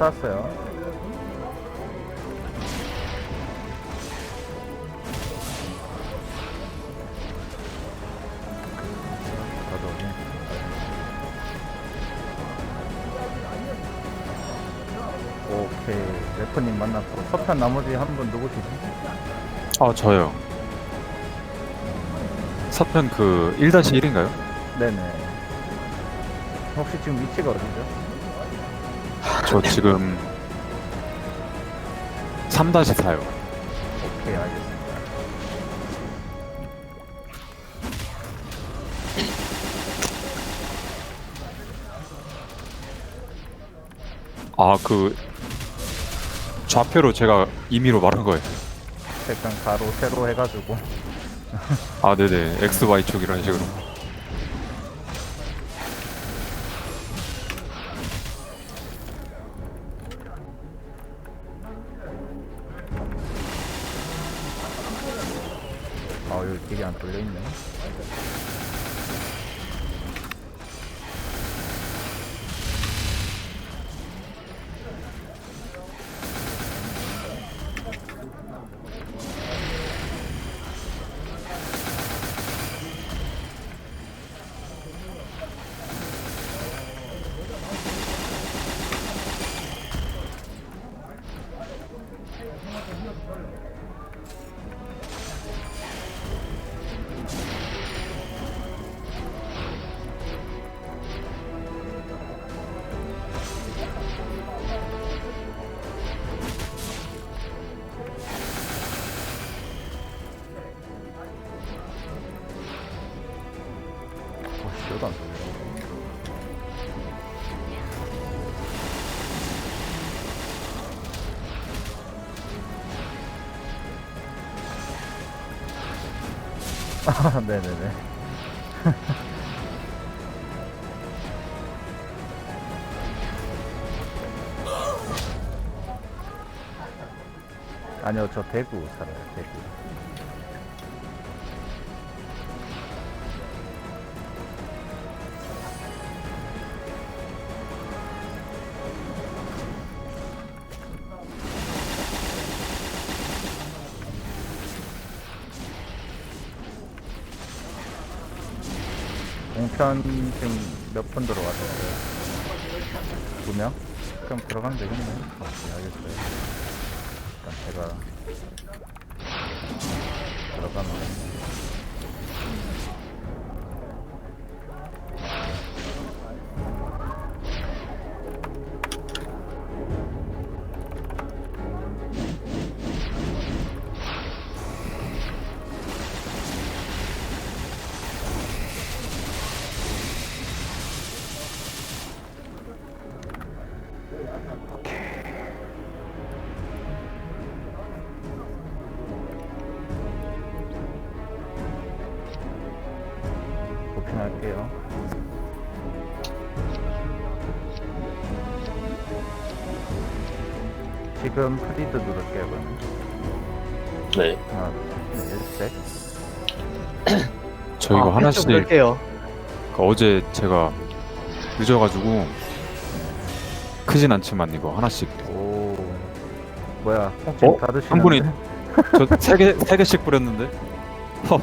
땄어요. 래퍼님 만났고 서편 나머지 한 분 누구시지? 아 저요. 서편 그 1-1인가요? 네네. 혹시 지금 위치가 어디죠? 저 지금 3-4요. 오케이 알겠습니다. 아 그 좌표로 제가 임의로 말한 거예요. 색깔 가로 세로 해가지고 아 네네 X, Y 쪽 이런 식으로. 안 뚫려 있네. 네네네. 아니요, 저 대구 살아요, 대구. 편 지금 몇 분 들어왔어요? 두 명? 그럼 들어가면 되겠네. 오케이, 알겠어요. 일단 제가 들어가면 도핑할 지금 프리드 누를게요, 그러면. 네. 하나, 둘, 셋. 저 이거 아, 하나씩 좀 넣을게요. 그 어제 제가 늦어가지고 크진 않지만 이거 하나씩 오. 뭐야, 어? 다 드시는데? 한 분이 저 세 개 세 개씩 뿌렸는데 허,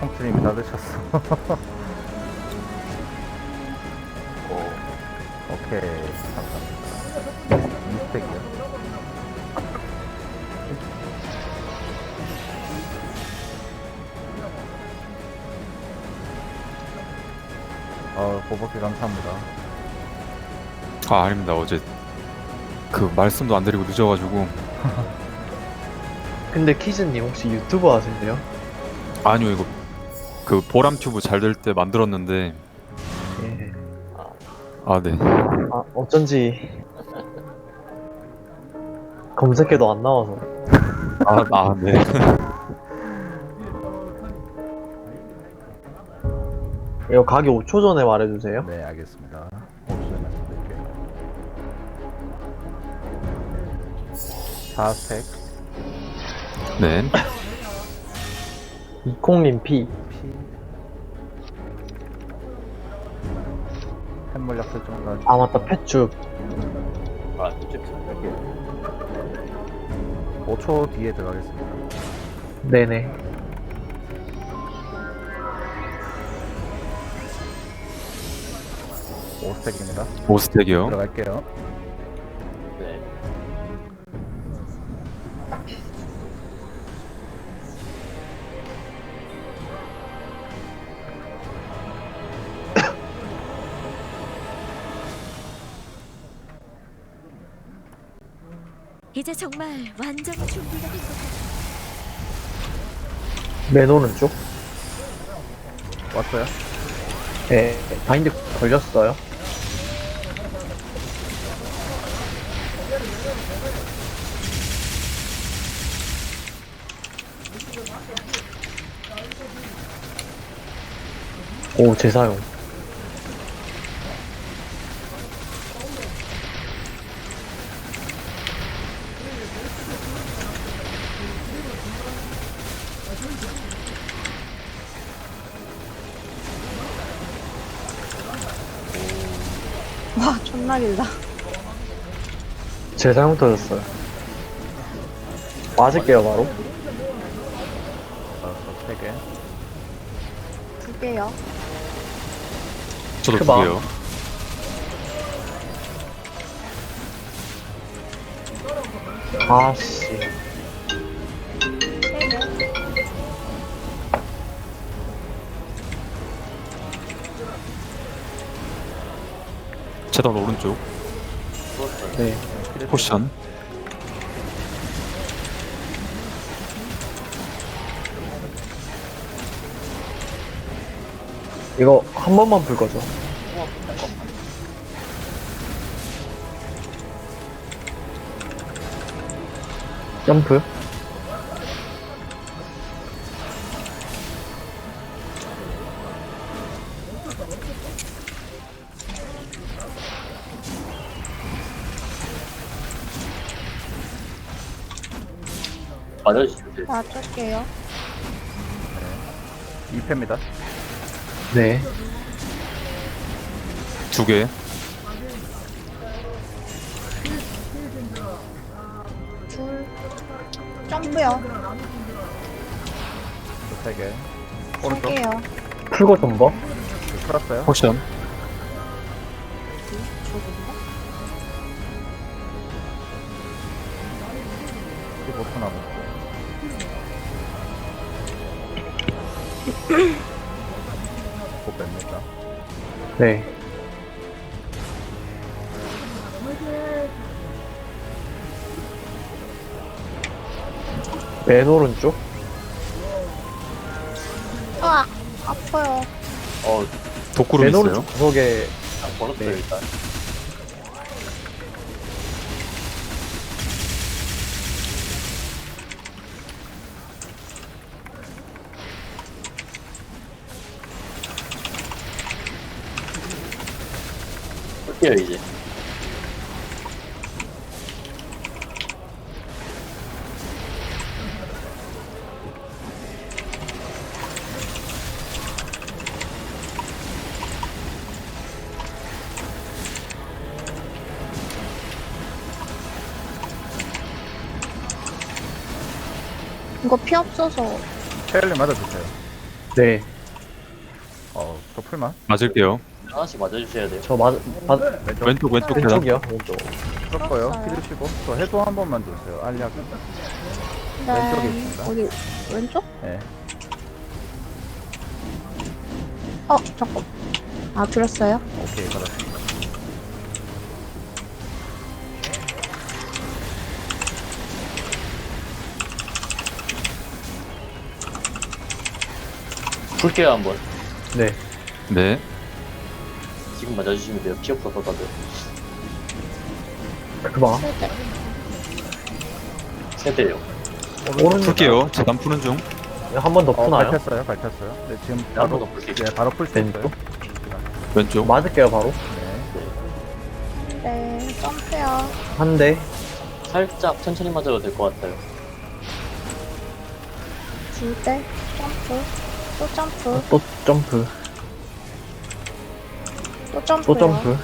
홍콩님이 다 드셨어. 어, 오케이, 감사합니다. 보복해 감사합니다. 아 아닙니다 어제 그 말씀도 안 드리고 늦어가지고 근데 키즈님 혹시 유튜브 하세요? 아니요 이거 그 보람 튜브 잘 될 때 만들었는데 예. 아네 아 어쩐지 검색해도 안 나와서. 아, 아, 네. 이거 가기 5초 전에 말해주세요. 네, 알겠습니다. 옵션 말씀드릴게요. 4색 네. 이콩님 P. P 물약 설정까지. 아 맞다 펫줍 아, 이쪽 할게요. 5초 뒤에 들어가겠습니다. 네네 오스택입니다 5스택이요. 들어갈게요. 네. 이제 정말 완전히 준비가 된 것 같아. 맨 오른쪽 왔어요? 네 바인드 걸렸어요 오 재사용. 와 존나 길다 재사용 터졌어요 맞을게요 바로 알았어, 3개. 두 개요 저도 두 크바. 개요. 아씨 세 개 재단 오른쪽. 네 포션. 이거 한 번만 불 거죠 점프 맞아주시면 돼요. 놔줄게요 2패입니다. 네 두 개. 둘 점프요 3개. 세 오른쪽. 개요 풀고 존버 풀었어요. 포션. 이 5초 남았고. 곧 뺍니다. 네 맨 오른쪽 으악 아파요 어, 독구름 맨 있어요. 오른쪽 구석에 딱 걸었어요, 네. 일단. 요, 이제. 이거 피 없어서 체일리 맞아주세요. 네 어, 또 풀만? 맞을게요. 하나씩 맞아주셔야 돼요. 저 맞, 맞, 왼쪽. 왼쪽 왼쪽 계단. 왼쪽이요 왼쪽 풀었고요. 풀었어요. 피 주시고. 저 해도 한 번만 주세요. 알약. 왼쪽에 있습니다. 어디 왼쪽? 네. 어 잠깐 아 들었어요? 오케이, 받았습니다. 풀게요, 한번. 네 네. 지금 맞아주시면 돼요. 피 없어서 다들. 그봐 세대요. 오른쪽 풀게요. 재단 푸는 중. 한 번 더 어, 푸나요? 밟혔어요, 밟혔어요. 네, 지금 한 바로, 번더 풀게요. 네, 바로 풀 수? 있어요. 왼쪽. 맞을게요 바로 네. 네 점프요 한 대 살짝 천천히 맞아도 될 것 같아요. 둘대 점프 또 점프 또 점프 또 점프요. 또 점프.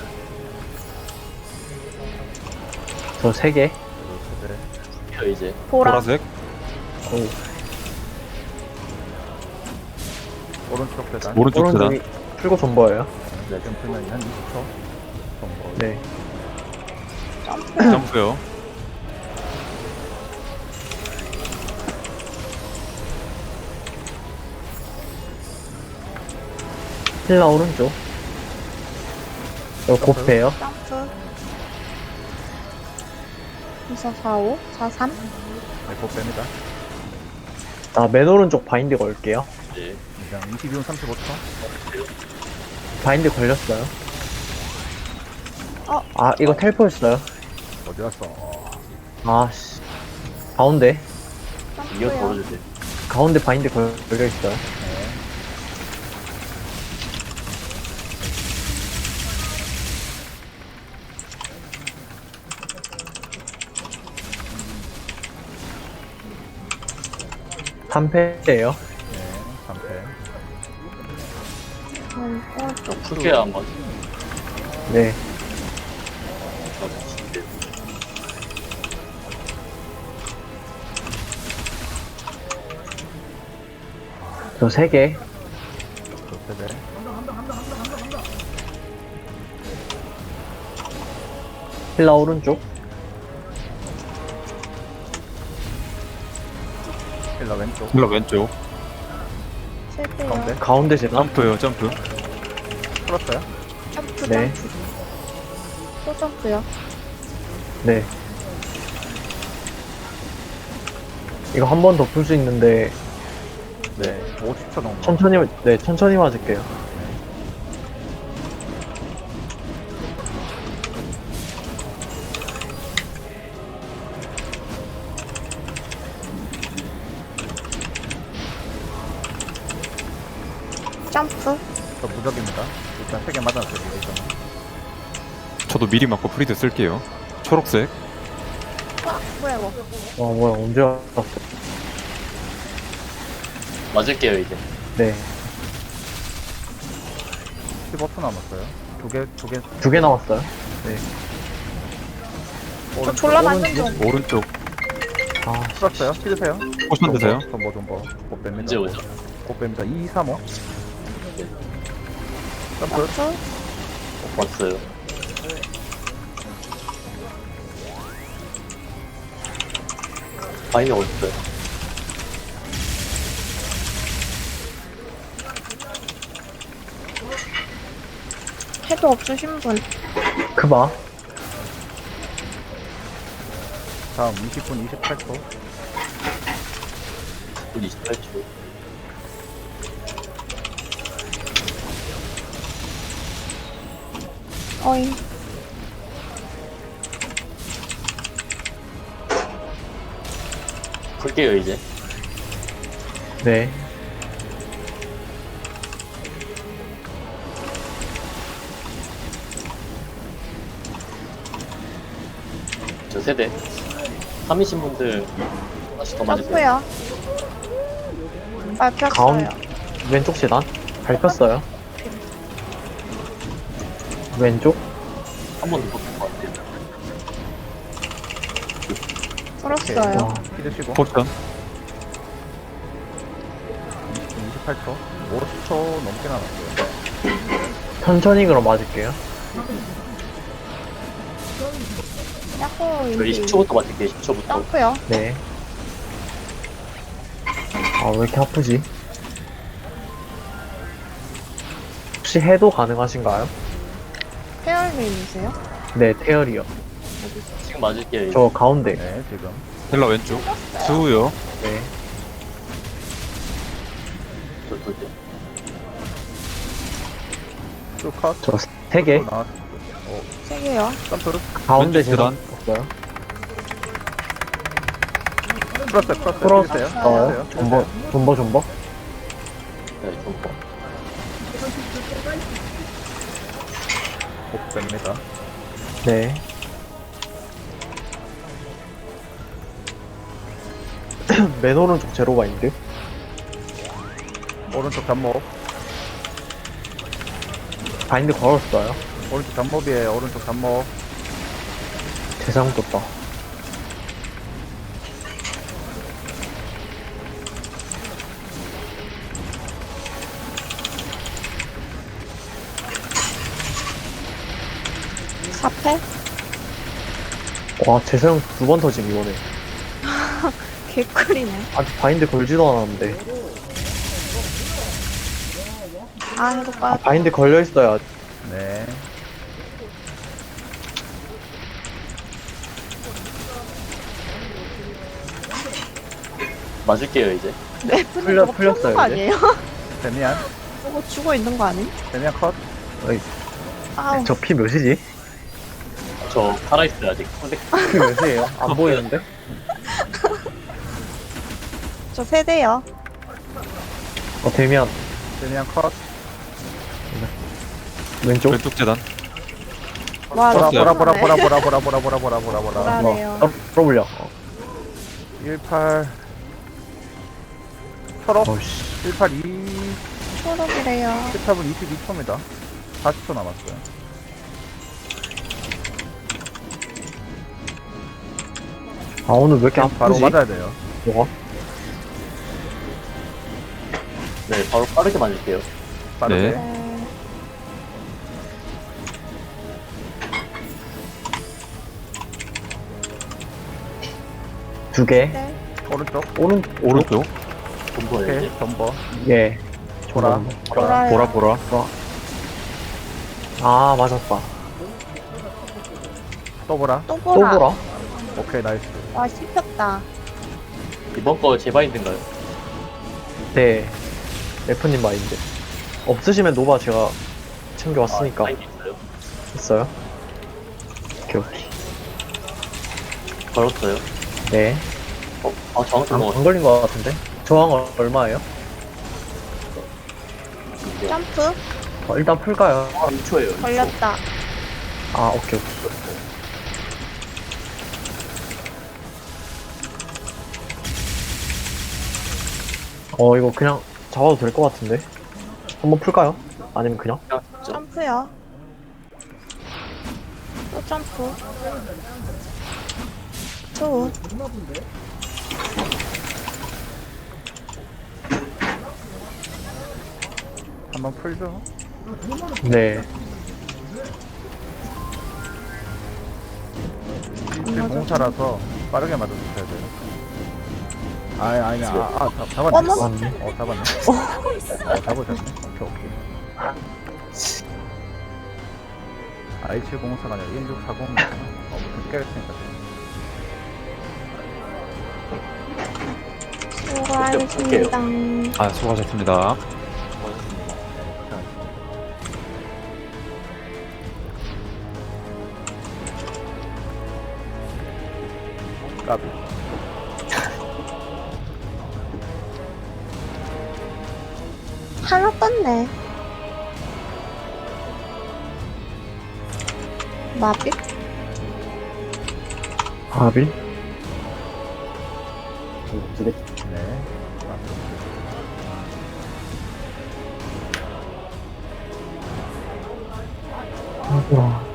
저 세 개. 세대. 이제 보라. 보라색 오, 오른쪽 계단. 오른쪽 계단 오른쪽이 풀고 존버예요. 네, 지금 풀면 한 20초 정도. 네. 점프. 점프요 힐라 오른쪽. 이거 곱해요. 점프. 2, 4, 5, 4, 3. 네, 곧 뺍니다. 나 맨 오른쪽 바인드 걸게요. 이제 그냥 22분 35초. 바인드 걸렸어요. 어. 아, 이거 텔포였어요. 어디 갔어? 어, 아 씨. 가운데. 점프요. 걸어주세요. 가운데 바인드 걸- 걸려있어요. 네. 삼패예요 네. 3패. 음, 오른쪽. 풀게요 한번. 네. 저세 개. 또 세대. 힐라 오른쪽. 힐러 왼쪽. 힐러 왼쪽. 가운데. 가운데 재단. 점프요 점프 풀었어요? 점프, 네. 점프. 또 점프요. 네. 이거 한 번 더 풀 수 있는데 네. 50초 정도. 천천히 네 천천히 맞을게요. 미리 맞고 프리드 쓸게요 초록색 와, 뭐야, 이거. 와 뭐야 언제 왔어? 맞을게요 이제. 네. 15초 남았어요. 두 개, 두 개. 두 개 남았어요. 저 졸라 맞는 중. 오른쪽 아 풀었어요? 힐드세요? 포션 드세요 전보, 전보. 못 뺍니다. 언제 오죠? 못 뺍니다. 2, 3, 5. 점프. 점프. 왔어요. 바인이 어딨어요? 해도 없으신 분. 크바. 다음 20분 28초. 28초. 어잉. 풀게요 이제. 네. 저 세대. 3이신 분들 하나씩 더 맞으세요. 점프요. 밟혔어요. 가운 왼쪽 재단 밟혔어요. 왼쪽 한 번더 붙을 것 같아요. 풀었어요. 와, 힐드시고. 포션 20분 28초. 50초 넘게 남았어요. 천천히 그럼 맞을게요. 저희 인디. 10초부터 맞을게요 10초부터. 점프요. 네. 아 왜 이렇게 아프지? 혹시 해도 가능하신가요? 페어링이세요? 네, 태열이요. 지금 맞을게요 이제. 저 가운데. 네, 지금. 힐러 왼쪽 수우요 네. 저 둘째. 쭉 컷. 저 세 개. 또 나왔- 세 개요. 점프를 가운데 왼쪽 재단 없어요. 풀었어요, 풀었어요. 풀었어요. 힐드세요. 어, 힐드세요. 존버, 존버, 존버. 네, 좀 더. 못 뺍니다. 네. 맨 오른쪽 제로 바인드. 오른쪽 잡목. 바인드 걸었어요. 오른쪽 잡몹이에요. 오른쪽 잡몹. 대상 떴다. 사패? 와, 재사용 두번 터짐, 이번에. 개꿀이네. 아직 바인드 걸지도 않았는데. 아, 해도 아, 빠. 바인드 걸려있어요. 네. 맞을게요, 이제. 네, 풀려- 저거 풀렸어요, 푸는 거 이제? 아니에요? 데미안. 저거 죽어 있는 거 아니? 데미안 컷. 아우, 저 피 몇이지? 저 살아있어요, 아직. 근데 피 몇이에요? 안 보이는데? 저 세대요. 어, 데미안. 데미안 컷. 왼쪽? 왼쪽 재단. 와, 보라 보라 보라. 보라 보라 보라 보라 보라 보라 보라 보라. 보라래요. 어, 풀어볼려. 18 철업 어우씨. 18 2 초록이래요. 17분 22초입니다 40초 남았어요 아, 오늘 왜 이렇게 바로 아프지? 맞아야 돼요 뭐가? 네, 바로 빠르게 맞을게요. 빠르게 네. 네. 두 개. 네. 오른쪽 오른, 오른쪽. 오케이 이제. 전버 예. 보라 보라요. 보라 보라. 아, 맞았다. 또 보라 또 또 보라. 보라? 오케이 나이스 와, 씹혔다. 이번 거 제 바인드인가요? 네. F님 마인드. 없으시면 노바 제가 챙겨왔으니까. 아, 있어요. 있어요? 오케이, 오케이. 걸었어요. 네. 어, 아, 저항 안, 쓴거 안 걸린 것 같은데? 저항 얼- 얼마예요? 점프? 어, 일단 풀까요? 아, 2초예요. 걸렸다. 아, 오케이, 오케이. 어, 이거 그냥 잡아도 될 것 같은데? 한번 풀까요? 아니면 그냥? 점프요. 또 점프. 또. 한번 풀죠 네. 지금 공차라서 빠르게 맞아주셔야 돼요 아니 아니 아, 아 잡- 잡았네. 어머. 어 잡았네. 어. 잡으셨네. 오케이 오케이. I704가 아니라 1640 어 무슨 깨졌으니까? 수고하셨습니다. 아 수고하셨습니다. 까비 똑같네. 마비? 바비? 네. 아이고.